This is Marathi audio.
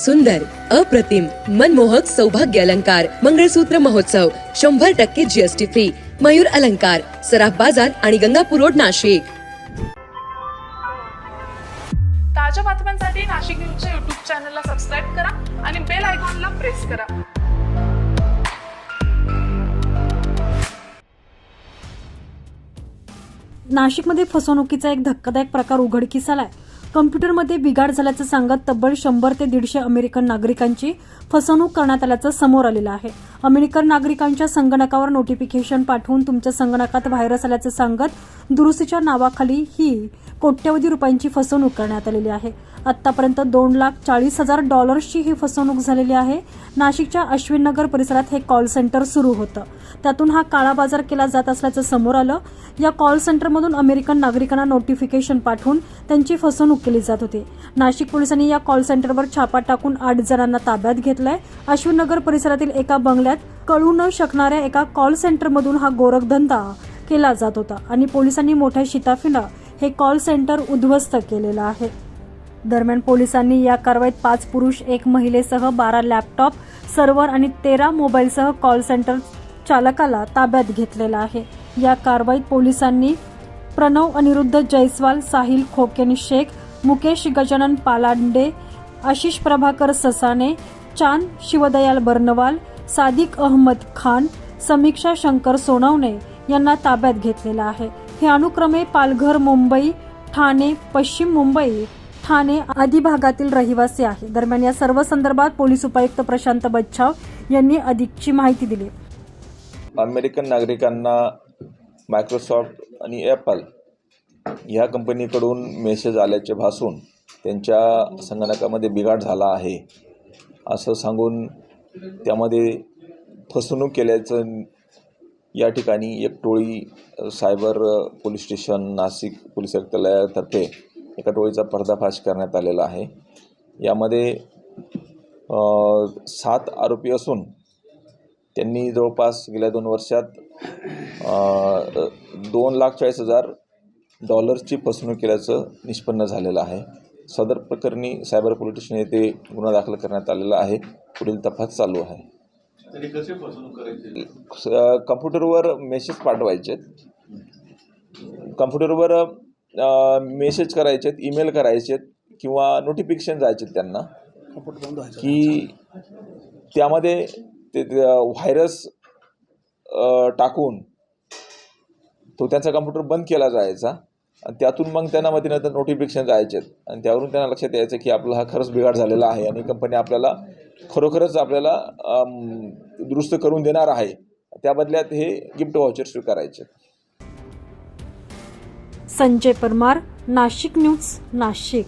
सुंदर अप्रतिम मनमोहक सौभाग्य अलंकार मंगळसूत्र महोत्सव शंभर टक्के जीएसटी फ्री मयूर अलंकार सराफ बाजार आणि गंगापूर रोड नाशिक. ताज्या बातम्यांसाठी नाशिक न्यूजच्या युट्यूब चॅनलला सबस्क्राईब करा आणि बेल आयकॉनला प्रेस करा. नाशिकमध्ये फसवणुकीचा एक धक्कादायक प्रकार उघडकीस आलाय. कम्प्युटरमध्ये बिघाड झाल्याचं सांगत तब्बल शंभर ते दीडशे अमेरिकन नागरिकांची फसवणूक करण्यात आल्याचं समोर आलेलं आहे. अमेरिकन नागरिकांच्या संगणकावर नोटिफिकेशन पाठवून तुमच्या संगणकात व्हायरस आल्याचं सांगत दुरुस्तीच्या नावाखाली ही कोट्यवधी रुपयांची फसवणूक करण्यात आलेली आहे. आतापर्यंत दोन लाख चाळीस हजार डॉलर्सची ही फसवणूक झालेली आहे. नाशिकच्या अश्विन नगर परिसरात हे कॉल सेंटर सुरू होतं. त्यातून हा काळा बाजार केला जात असल्याचं समोर आलं. या कॉल सेंटरमधून अमेरिकन नागरिकांना नोटिफिकेशन पाठवून त्यांची फसवणूक केली जात होती. नाशिक पोलिसांनी या कॉल सेंटरवर छापा टाकून आठ जणांना ताब्यात घेतलाय. अश्विन नगर परिसरातील एका बंगल्यात कळू न शकणाऱ्या एका कॉल सेंटरमधून हा गोरखधंदा केला जात होता आणि पोलिसांनी मोठ्या शिताफीनं हे कॉल सेंटर उद्ध्वस्त केलेलं आहे. दरम्यान पोलिसांनी या कारवाईत पाच पुरुष एक महिलेसह बारा लॅपटॉप सर्व्हर आणि तेरा मोबाईलसह कॉल सेंटर चालकाला ताब्यात घेतलेला आहे. या कारवाईत पोलिसांनी प्रणव अनिरुद्ध जयस्वाल साहिल खोकेन शेख मुकेश गजानन पालांडे आशिष प्रभाकर ससाने चांद शिवदयाल बर्नवाल सादिक अहमद खान समीक्षा शंकर सोनवणे यांना ताब्यात घेतलेलं आहे. हे अनुक्रमे पालघर मुंबई ठाणे पश्चिम मुंबई ठाणे आदी भागातील रहिवासी आहे. दरम्यान या सर्व संदर्भात पोलीस उपायुक्त प्रशांत बच्छाव यांनी अधिकची माहिती दिली. अमेरिकन नागरिकांना मायक्रोसॉफ्ट आणि ॲपल ह्या कंपनीकडून मेसेज आल्याचे भासून त्यांच्या संगणकामध्ये बिघाड झाला आहे. असं सांगून त्यामध्ये फसवणूक केल्याचं या ठिकाणी एक टोळी cyber police station Nashik police आयुक्तालयातर्फे एका टोळीचा पर्दाफाश करण्यात आलेला आहे. यामध्ये सात आरोपी असून त्यांनी जवळपास गेल्या दोन वर्षात दोन लाख चाळीस हजार डॉलर्सची फसवणूक केल्याचं निष्पन्न झालेलं आहे. सदर प्रकरणी सायबर पोलीस स्टेशन येथे गुन्हा दाखल करण्यात आलेला आहे. पुढील तपास चालू आहे. कम्प्युटरवर मेसेज पाठवायचे कम्प्युटरवर मेसेज करायचेत ईमेल करायचेत किंवा नोटिफिकेशन जायचे त्यांना. की त्यामध्ये ते व्हायरस टाकून तो त्यांचा कम्प्युटर बंद केला जायचा. आणि त्यातून मग त्यांना मध्ये नंतर नोटिफिकेशन जायचे आणि त्यावरून त्यांना लक्षात यायचं की आपला हा खरंच बिघाड झालेला आहे आणि कंपनी आपल्याला खरोखरच आपल्याला दुरुस्त करून देणार आहे. त्या बदल्यात हे गिफ्ट व्हाउचर स्वीकारायचे. संजय परमार नाशिक न्यूज नाशिक.